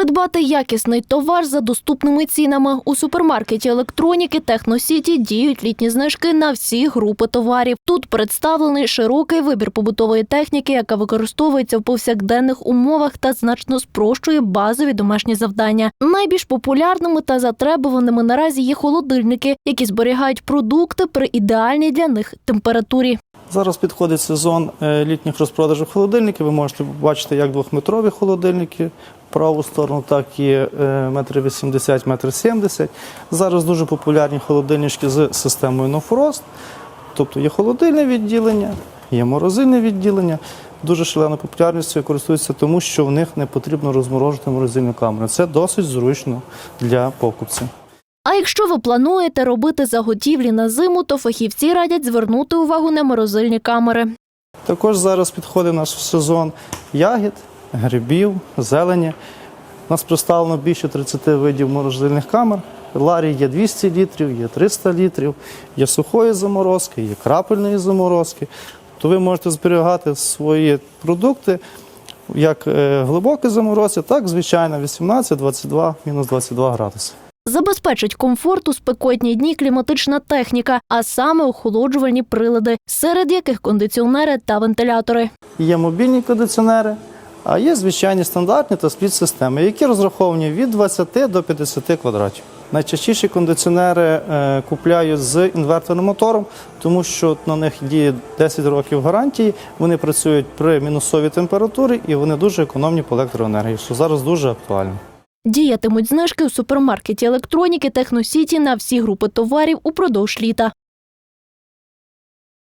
Придбати якісний товар за доступними цінами у супермаркеті електроніки Техносіті діють літні знижки на всі групи товарів. Тут представлений широкий вибір побутової техніки, яка використовується в повсякденних умовах та значно спрощує базові домашні завдання. Найбільш популярними та затребуваними наразі є холодильники, які зберігають продукти при ідеальній для них температурі. Зараз підходить сезон е, літніх розпродажів холодильників. Ви можете побачити як двохметрові холодильники в праву сторону, так і е, метр 80, метр 70. Зараз дуже популярні холодильнички з системою No Frost. Тобто є холодильне відділення, є морозильне відділення. Дуже шалена популярністю користуються тому, що в них не потрібно розморожувати морозильну камеру. Це досить зручно для покупців. А якщо ви плануєте робити заготівлі на зиму, то фахівці радять звернути увагу на морозильні камери. Також зараз підходить наш сезон ягід, грибів, зелені. У нас представлено більше 30 видів морозильних камер. Ларі є 200 літрів, є 300 літрів, є сухої заморозки, є крапельної заморозки. То ви можете зберігати свої продукти як е, глибокі заморозці, так звичайно 18, 22, мінус 22 градуси. Забезпечить комфорт у спекотні дні кліматична техніка, а саме охолоджувальні прилади, серед яких кондиціонери та вентилятори. Є мобільні кондиціонери, а є звичайні стандартні та спліт-системи, які розраховані від 20 до 50 квадратів. Найчастіше кондиціонери е, купляють з інверторним мотором, тому що на них діє 10 років гарантії. Вони працюють при мінусовій температурі і вони дуже економні по електроенергії, що зараз дуже актуально. Діятимуть знижки у супермаркеті електроніки Техносіті на всі групи товарів упродовж літа.